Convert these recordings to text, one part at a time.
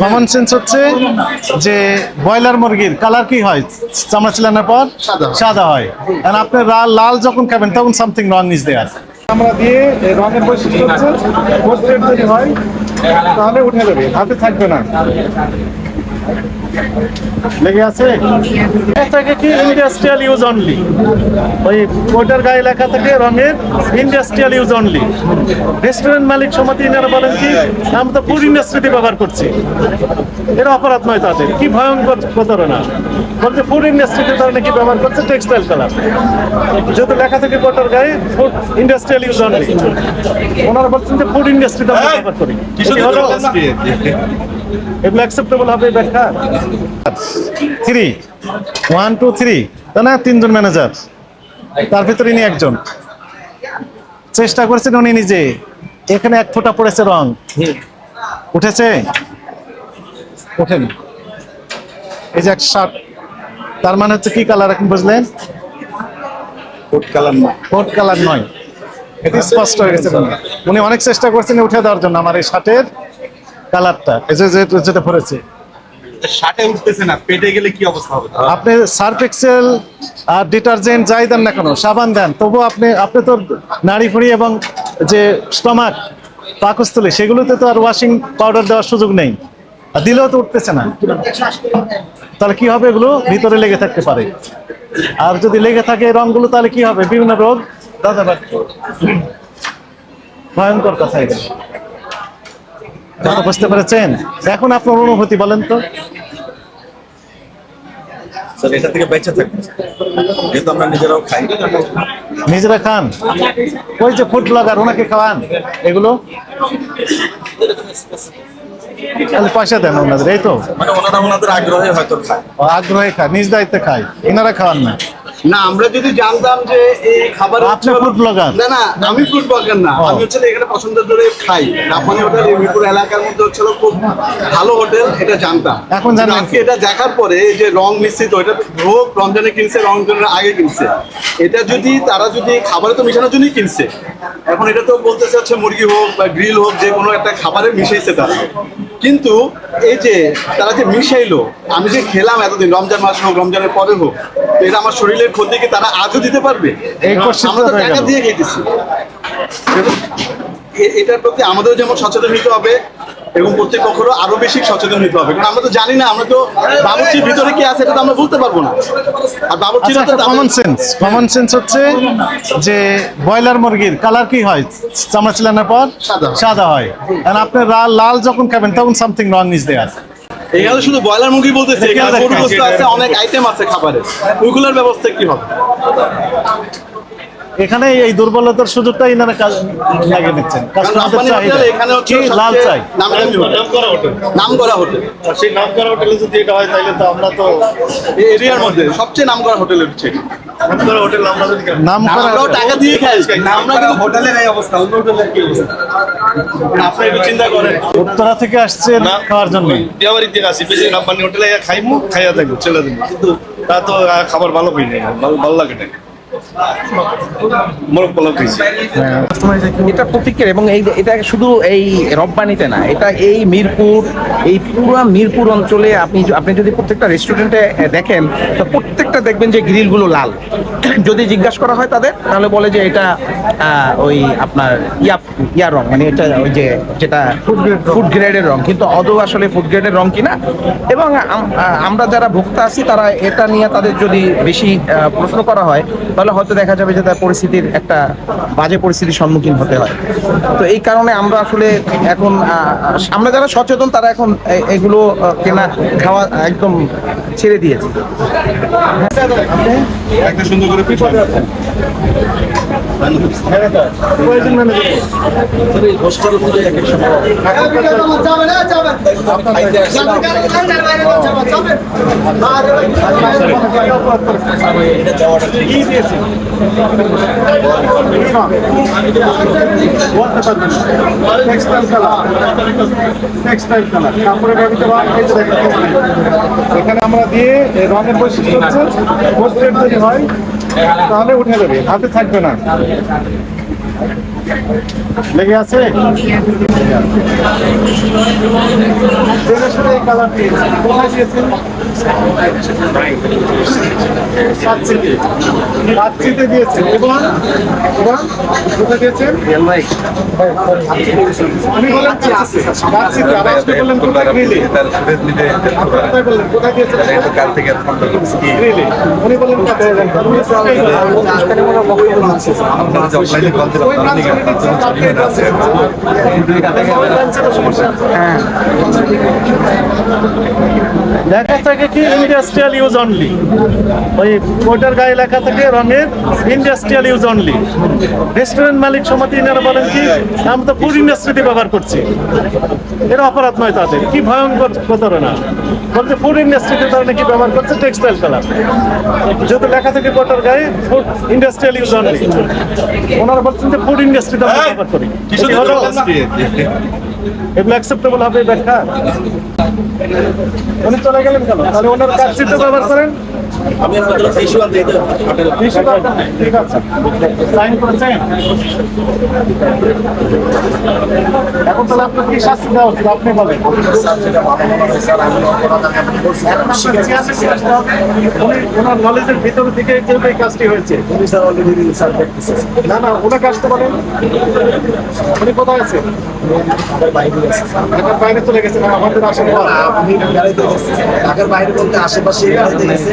Common sense হচ্ছে যে broiler মুরগির কালার কি হয়? চামড়া চিলানোর পর সাদা। হয়। আর আপনি লাল যখন খাবেন তখন সামথিং রং ইজ দেয়ার আমরা দিয়ে রঙের বৈশিষ্ট্য হচ্ছে যদি হয় তাহলে উঠে যাবে হাতে থাকবে না। লেগে আছে? এটাকে কি ইন্ডাস্ট্রিয়াল ইউজ অনলি ওই ওটার গায়ে লেখা থাকে রঙের ইন্ডাস্ট্রিয়াল ইউজ অনলি রেস্টুরেন্ট মালিক সমিতি এনারা বলেন কি আমরা তো ফুড ইন্ডাস্ট্রিতে ব্যবহার করছি। এটা অপরাধ নয় তাদের। কি ভয়ঙ্কর প্রতারণা। বলছে ফুড ইন্ডাস্ট্রিতে তারা নাকি ব্যবহার করছে টেক্সটাইল কালার যেহেতু লেখা থাকে কোটার গায়ে ফুড ইন্ডাস্ট্রিয়াল ইউজ অনলি ওনারা বলছেন যে ফুড ইন্ডাস্ট্রিতে আমরা ব্যবহার করি। এগুলো অ্যাকসেপ্টেবল হবে ব্যাখ্যা? থ্রি ওয়ান টু থ্রি তাই না তিনজন ম্যানেজার তার ভিতরে ইনি একজন। চেষ্টা করেছেন উনি নিজে। এখানে এক ফোঁটা পড়েছে রং। উঠেছে? ওঠেনি। এই যে এক শার্ট তার মানে হচ্ছে কি কালার এখন বুঝলেন? কোট কালার না কোট কালার নয়। এটি স্পষ্ট হয়ে গেছে। উনি। উনি অনেক চেষ্টা করছেন উঠে দেওয়ার জন্য আমার এই শার্টের কালারটা। এই যে যেটা পড়েছে শার্টে উঠতেছে না পেটে গেলে কি অবস্থা হবে? আপনি সার্ফ এক্সেল আর ডিটারজেন্ট যাই দেন না কেন সাবান দেন। তবু আপনি আপনি তো নাড়ি ফুড়ি এবং যে স্টমাক পাকস্থলী সেগুলোতে তো আর ওয়াশিং পাউডার দেওয়ার সুযোগ নেই। আর দিলেও তো উঠতেছে না। তাহলে কি হবে এগুলো? ভিতরে লেগে থাকতে পারে। আর যদি লেগে থাকে রঙগুলো তাহলে কি হবে? বিভিন্ন রোগ। দাদা ভয়ঙ্কর কথা এগুলো। কথা বুঝতে পেরেছেন। এখন আপনার অনুভূতি বলেন তো। স্যার এটা থেকে বেঁচে থাকবে যেহেতু আমরা নিজেরাও খাই। নিজেরা খান। ওই যে ফুড ব্লগার ওনাকে খাওয়ান। এগুলো? তাহলে পয়সা দেন ওনাদের এই তো। মানে ওনারা ওনাদের আগ্রহে হয়তো খায়। ও আগ্রহে খায় নিজ দায়িত্বে খায়। এনারা খাওয়ান না। না আমরা যদি জানতাম যে এই খাবার আপনি food blogger? না না আমি ফুড ব্লগার না। আমি হচ্ছে এখানে পছন্দ করে খাই। জাপানি হোটেল এই মিরপুর এলাকার মধ্যে হচ্ছে খুব ভালো হোটেল এটা জানতাম। এখন কিন্তু আজকে এটা দেখার পরে যে রং মিশ্রিত এটা হোক রমজানে কিনছে রমজানের আগে কিনছে। এটা যদি তারা যদি খাবারে তো মিশানোর জন্যই কিনছে। এখন এটা তো বলতে চাচ্ছে মুরগি হোক বা গ্রিল হোক যে কোনো একটা খাবারে মিশাইছে তারা। কিন্তু এই যে তারা যে মিশাইলো আমি যে খেলাম এতদিন রমজান মাস হোক রমজানের পরে হোক এটা আমার শরীরের ক্ষতি কি তারা আজও দিতে পারবে? আমরা তো টাকা দিয়ে খেতেছি এ- এটার প্রতি আমাদের যেমন সচেতন হতে হবে এবং প্রত্যেক কর্তৃপক্ষেরও আরও বেশি সচেতন হতে হবে। কারণ আমরা তো জানি না আমরা তো বাবুর্চির ভিতরে কি আছে এটা তো আমরা বলতে পারব না। আর বাবুর্চিরা কমন সেন্স কমন সেন্স হচ্ছে যে ব্রয়লার মুরগির কালার কি হয়? চামড়া চিলানোর পর সাদা। হয়। আর আপনি লাল লাল যখন খাবেন তখন সামথিং রং ইজ দেয়ার এখানে শুধু ব্রয়লার মুরগি বলতেছে আছে অনেক আইটেম আছে খাবারের ওইগুলোর ব্যবস্থা কি হবে? এখানে এই দুর্বলতার সুযোগটা ইনারা কাজ- লাগিয়ে দিচ্ছেন। কাস্টমারদের চাহিদা। এখানে হচ্ছে লাল চাই? নাম করা হোটেল নাম করা হোটেল সেই নাম করা হোটেলে যদি এটা হয় তাহলে তো আমরা তো এরিয়ার মধ্যে সবচেয়ে নাম করা হোটেল হচ্ছে নাম করা হোটেল টাকা দিয়ে খাই আমরা কিন্তু হোটেলের এই অবস্থা অন্য হোটেলের কি অবস্থা? আপনি একটু চিন্তা করেন। উত্তরা থেকে আসছে খাওয়ার জন্য। বিয়াবাড়ি থেকে আসি বেশি রাব্বানি হোটেলে খাইমু খাইয়া থাকব ছেলে দিন কিন্তু তা তো খাবার ভালো পাই নাই ভালো ভালো লাগে না এটা প্রতীকের এবং এই এটা শুধু এই রব্বানিতে না এটা এই মিরপুর এই পুরো মিরপুর অঞ্চলে আপনি আপনি যদি প্রত্যেকটা রেস্টুরেন্টে দেখেন তো প্রত্যেকটা দেখবেন যে গ্রিলগুলো লাল। যদি জিজ্ঞাসা করা হয় তাদের তাহলে বলে যে এটা ওই আপনার ইয়া ইয়া রং মানে এটা ওই যে যেটা ফুড গ্রেডের রং। কিন্তু অদৌ আসলে ফুড গ্রেডের রং কিনা এবং আমরা যারা ভোক্তা আছি তারা এটা নিয়ে তাদের যদি বেশি প্রশ্ন করা হয় তাহলে হয়তো দেখা যাবে যে তার পরিস্থিতির একটা বাজে পরিস্থিতির সম্মুখীন হতে হয়। তো এই কারণে আমরা আসলে এখন আমরা যারা সচেতন তারা এখন এগুলো কেনা খাওয়া একদম ছেড়ে দিয়েছে। একটা সুন্দর করে এই এখানে আমরা দিয়ে রঙের বৈশিষ্ট্য হচ্ছে পোস্টেড যদি হয় তাহলে উঠে যাবে হাতে থাকবে না লেগে আছে এই কোথায় পাচ্ছিতে দিয়েছেন। এবং এবং কোথায় দিয়েছেন? আমি বললাম পাচ্ছিতে আর আপনি বললেন কোথায়? গ্রিলে কোথায় বললেন? কোথায় দিয়েছেন? গ্রিলে উনি বললেন পাচ্ছিতে লেখা থাকে কি ইন্ডাস্ট্রিয়াল ইউজ অনলি ওই কোটার গায়ে লেখা থাকে রঙের ইন্ডাস্ট্রিয়াল ইউজ অনলি রেস্টুরেন্ট মালিক সমিতি এনারা বলেন কি আমরা তো ফুড ইন্ডাস্ট্রিতে ব্যবহার করছি। এটা অপরাধ নয় তাদের কি ভয়ঙ্কর প্রতারণা। বলছে ফুড ইন্ডাস্ট্রিতে তারা নাকি ব্যবহার করছে টেক্সটাইল কালার যেহেতু লেখা থাকে কোটার গায়ে ফুড ইন্ডাস্ট্রিয়াল ইউজ অনলি ওনারা বলছেন যে ফুড ইন্ডাস্ট্রিতে আমরা ব্যবহার করি। এগুলো অ্যাকসেপ্টেবল হবে ব্যাখ্যা? উনি চলে গেলেন কেন? তাহলে ওনার কাজচিত্র ব্যবহার করেন? আমি আপনাদের ইস্যু আনতে ঠিক আছে। সাইন করেছেন? এখন তাহলে আপনার কি শাস্তি দেওয়া উচিত? আপনি বলেন। ওনার নলেজের ভিতর থেকে যেহেতু এই কাজটি হয়েছে। না না ওনাকে আসতে বলেন উনি কোথায় আছে? ঢাকার বাইরে চলে গেছে আমাদের আসার পর আপনি গাড়িতে ঢাকার বাইরে বলতে আশেপাশে গাড়িতে গেছে।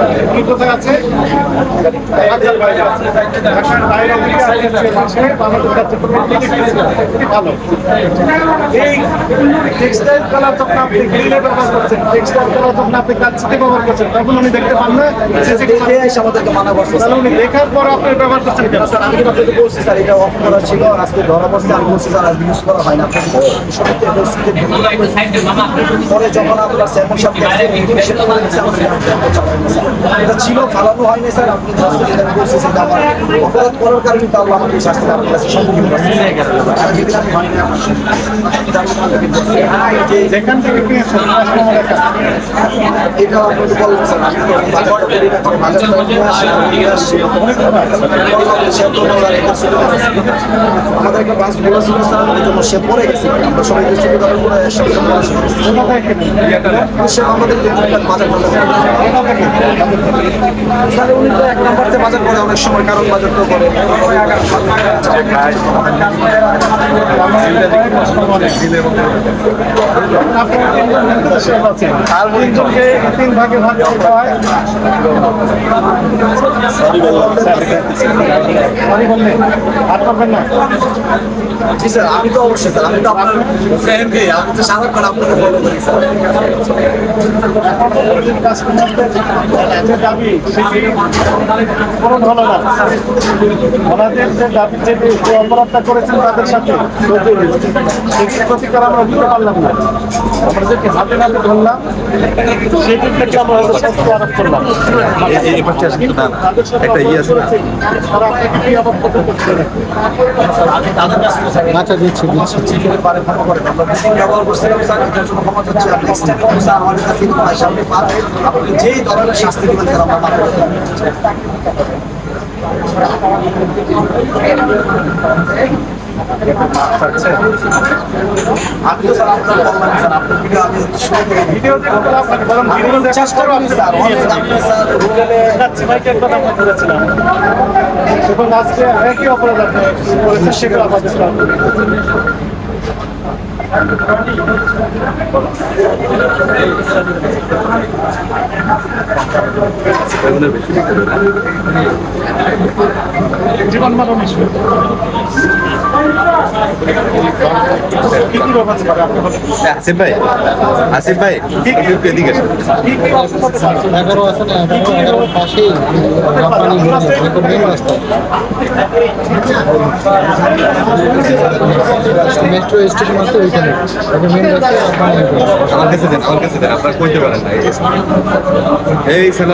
কি কোথায় আছে ঢাকার আছে ঢাকার বাইরে খুবই ভালো এই টেক্সটাইল কালার যখন আপনি গ্রিলে ব্যবহার করছেন। টেক্সটাইল কালার যখন আপনি কাজতে ব্যবহার করছেন। তখন উনি দেখতে পান না এসে আমাদেরকে মানা করছে। তাহলে উনি দেখার পর আপনি ব্যবহার করছেন কেন? স্যার আমি আপনাকে বলছি স্যার এটা অফ করা ছিল আর আজকে ধরা পড়ছে আমি বলছি স্যার আজকে ইউজ করা হয় না। পরে যখন আপনার স্যামন আমাদের এটা ছিল ফালানো হয়নি স্যার। আপনি বলছি সেটা আমার অপরাধ করার কারণে তাও আমাকে শাস্তি আপনার কাছে সম্মুখীন করছে যেখান থেকে কিনেছেন এটা আপনাকে বললাম স্যার আমি তো বাজারটা করি না। বাজারটা নিয়ে আসি নিয়ে আসি আমাদের একটা বাস বলা ছিল স্যার জন্য সে পড়ে গেছে। আমরা সবাই? সে আমাদের বাজার উনি তো এক নাম্বারতে বাজার করে অনেক সময় কারণ বাজার তো করে। আপনারা তিনজনকে তিন ভাগে ভাগ করতে হয়। সরি বললেন আর করবেন না। জি স্যার, আমি তো অবশ্যই স্যার, আমি তো আপনার ফ্রেন্ড আমি তো সারাক্ষণ আপনাকে ফলো করি এখন কাস্টমারদের যে দাবি যে অপরাধটা করেছেন তাদের সাথে আমরা পারলাম না আমরা যে আমরা হয়তো আরোপ করলাম। তাদের একটা ইয়ে আছে করছে না আচ্ছা দিচ্ছি দিচ্ছি। ব্যবহার করছিলাম স্যার এটার জন্য ক্ষমা চাচ্ছি। আর নেক্সট টাইম স্যার আমাদের কাছে কিন্তু পান আপনি যেই ধরনের শাস্তি দিবেন স্যার আমরা মাথা আমি তো স্যার আপনার বললাম স্যার আপনার ভিডিও আমি শুরু থেকে ভিডিও চেষ্টা করি স্যার অনেক আপনি স্যার গুগলে দেখাচ্ছি ভাইকে এক কথা আমরা করেছিলাম এবং আজকে একই অপরাধ আপনি করেছেন সেগুলো আমাদের জীবন পারে আপনার? আসিফ ভাই আসিফ ভাই একটু এদিকে এগারো আছে না এগারো মেন রাস্তা মেট্রো স্টেশন আছে ওইখানে। মেন রাস্তা আমার কাছে দেন আমার কাছে দেন আপনারা কইতে পারেন না এই ছেলে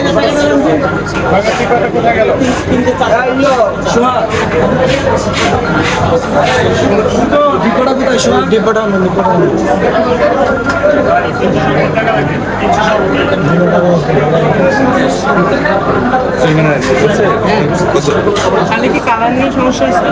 রঙগুলো কোথায় আনো খালি কি কালার নিয়ে সমস্যা হয়েছে